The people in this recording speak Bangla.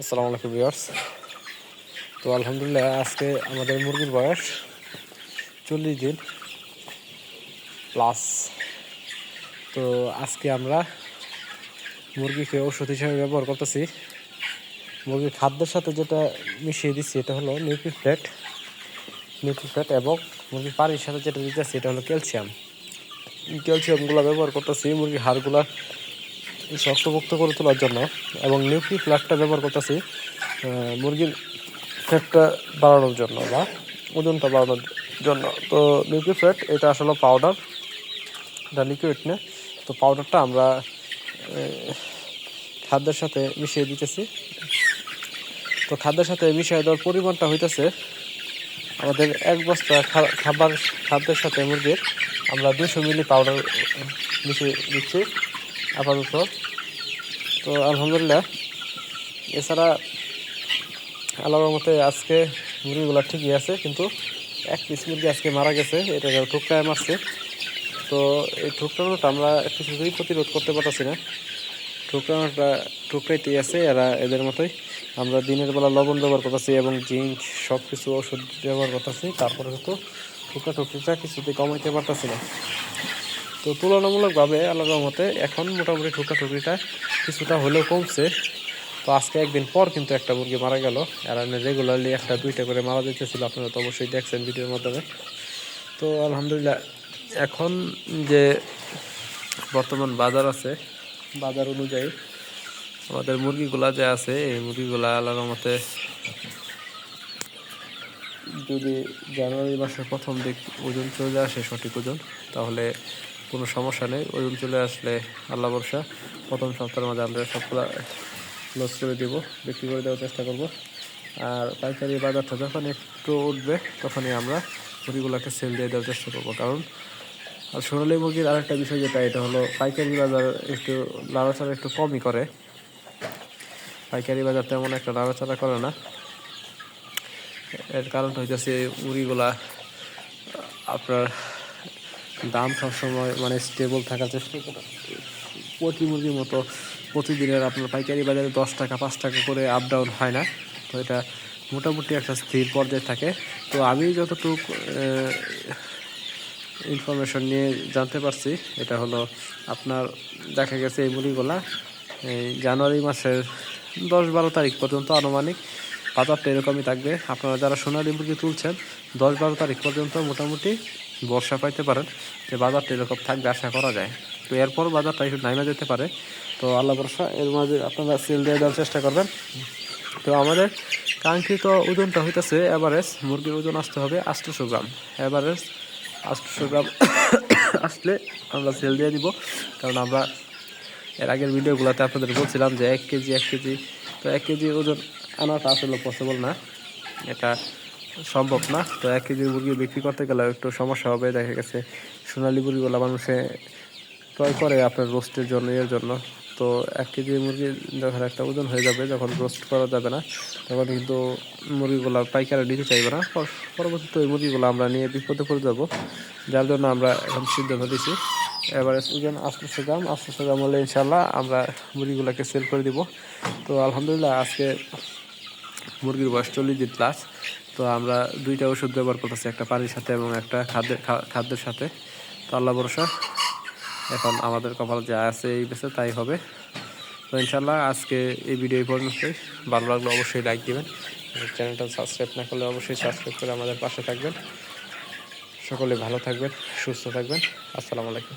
আসসালামু আলাইকুম ভিউয়ার্স। তো আলহামদুলিল্লাহ আজকে আমাদের মুরগির বয়স চল্লিশ দিন প্লাস তো আজকে আমরা মুরগিকে ওষুধ হিসেবে ব্যবহার করতেছি। মুরগির খাদ্যের সাথে যেটা মিশিয়ে দিচ্ছি এটা হলো নিউট্রিফ্লেট নিউট্রিফ্লেট এবং মুরগির পানির সাথে যেটা দিতেছি এটা হলো ক্যালসিয়াম। ক্যালসিয়ামগুলো ব্যবহার করতেছি, মুরগির হাড়গুলা শক্তপোক্ত করে তোলার জন্য এবং নিউক্লি ফ্ল্যাটটা ব্যবহার করতেছি মুরগির ফ্যাটটা বাড়ানোর জন্য বা ওজনটা বাড়ানোর জন্য। তো নিউক্লি ফ্ল্যাট এটা আসলে পাউডার এটা লিকুইড না। তো পাউডারটা আমরা খাদ্যের সাথে মিশিয়ে দিতেছি। তো খাদ্যের সাথে মিশিয়ে দেওয়ার পরিমাণটা হইতেছে, আমাদের এক বস্তা খাবার, খাদ্যের সাথে মুরগির আমরা দুশো মিলি পাউডার মিশিয়ে দিচ্ছি। আপাতত। তো আলহামদুলিল্লাহ, এছাড়া আল্লাহর মতে আজকে মুরগিগুলো ঠিকই আছে, কিন্তু এক পিস মুরগি আজকে মারা গেছে, এটা ঠুকরায় মারছে। তো এই ঠুকরানোটা আমরা কিছুতেই প্রতিরোধ করতে পারতেছি না। ঠুকরানোটা ঠুকরাইতেই আছে, এরা এদের মতোই। আমরা দিনের বেলা লবণ ব্যবহার করতেছি এবং জিঙ্ক সব কিছু ওষুধ ব্যবহার করতেছি, তারপরে কিন্তু ঠুকরা টুকরিটা কিছুতেই কমাইতে পারতেছি না। তো তুলনামূলকভাবে আল্লাহর মতে এখন মোটামুটি ঠুকা টুকরিটা কিছুটা হলেও কমছে। তো আজকে একদিন পর কিন্তু একটা মুরগি মারা গেল। আর রেগুলারলি একটা, দুইটা করে মারা যেতেছিল আপনারা তো অবশ্যই দেখছেন ভিডিওর মাধ্যমে। তো আলহামদুলিল্লাহ, এখন যে বর্তমান বাজার আছে, বাজার অনুযায়ী আমাদের মুরগিগুলা যে আছে, এই মুরগিগুলা আল্লাহর মতে যদি জানুয়ারি মাসের প্রথম দিক ওজন চলে আসে সঠিক ওজন, তাহলে কোনো সমস্যা নেই। ওই চলে আসলে আল্লাহ বর্ষা প্রথম সপ্তাহের মাঝে আমরা সবগুলো লস করে দিব। বিক্রি করে দেওয়ার চেষ্টা করব। আর পাইকারি বাজারটা যখন একটু উঠবে, তখনই আমরা মুরগিগুলোকে সেল দিয়ে দেওয়ার চেষ্টা করব। কারণ, আর সোনালী মুরগির আরেকটা বিষয় যেটা, এটা হলো পাইকারি বাজার একটু নাড়াচাড়া একটু কমই করে। পাইকারি বাজার তেমন একটা নাড়াচাড়া করে না। এর কারণ হইতেছে মুড়িগুলা আপনার দাম সবসময় মানে স্টেবল থাকার চেষ্টা করে। প্রতি মুরগির মতো প্রতিদিনের আপনার পাইকারি বাজারে দশ টাকা, পাঁচ টাকা করে আপ ডাউন হয় না। তো এটা মোটামুটি একটা স্থির পর্যায়ে থাকে। তো আমি যতটুকু ইনফরমেশন নিয়ে জানতে পারছি, এটা হলো আপনার দেখা গেছে এই মুরগিগুলা, এই জানুয়ারি মাসের দশ বারো তারিখ পর্যন্ত আনুমানিক বাজারটা এরকমই থাকবে। আপনারা যারা সোনালী মুরগি তুলছেন, দশ বারো তারিখ পর্যন্ত মোটামুটি বর্ষা পাইতে পারেন যে বাজারটা এরকম থাকবে, আশা করা যায়। তো এরপর বাজারটা একটু নাইমা যেতে পারে। তো আল্লাহ বর্ষা এর মাঝে আপনারা সেল দিয়ে দেওয়ার চেষ্টা করবেন। তো আমাদের কাঙ্ক্ষিত ওজনটা হইতেছে অ্যাভারেজ মুরগির ওজন আসতে হবে আটশোশো গ্রাম। অ্যাভারেজ আটশোশো গ্রাম আসলে আমরা সেল দিয়ে দিব। কারণ আমরা এর আগের ভিডিওগুলোতে আপনাদের বলছিলাম যে এক কেজি এক কেজি। তো এক কেজি ওজন আনাটা আসলে পসিবল না। এটা সম্ভব না। তো এক কেজি মুরগি বিক্রি করতে গেলে একটু সমস্যা হবে, দেখা গেছে সোনালী মুরগিগুলো মানুষে ক্রয় করে আপনার রোস্টের জন্য এর জন্য। তো এক কেজি মুরগি যখন একটা ওজন হয়ে যাবে, যখন রোস্ট করা যাবে না, তখন কিন্তু মুরগিগুলো পাইকারি নিতে চাইবে না। পর- পরবর্তীতে ওই মুরগিগুলো আমরা নিয়ে বিপদে পড়ে যাব। যার জন্য আমরা এখন সিদ্ধান্ত দিয়েছি এবারে ওজন আটশোশো আস্তে আস্তে গ্রাম হলে ইনশাল্লাহ আমরা মুরগিগুলোকে সেল করে দিব। তো আলহামদুলিল্লাহ আজকে মুরগির বয়স চল্লিশ দিন প্লাস তো আমরা দুইটা ওষুধ ব্যবহার করতেছি, একটা পানির সাথে এবং একটা খাদ্যের খাদ্যের সাথে। তো আল্লাহ ভরসা, এখন আমাদের কপাল যা আছে এই বেছে তাই হবে। তো ইনশাল্লাহ আজকে এই ভিডিও পর্যন্তই। ভালো লাগলে অবশ্যই লাইক দিবেন। চ্যানেলটা সাবস্ক্রাইব না করলে অবশ্যই সাবস্ক্রাইব করে আমাদের পাশে থাকবেন। সকলে ভালো থাকবেন, সুস্থ থাকবেন। আসসালামু আলাইকুম।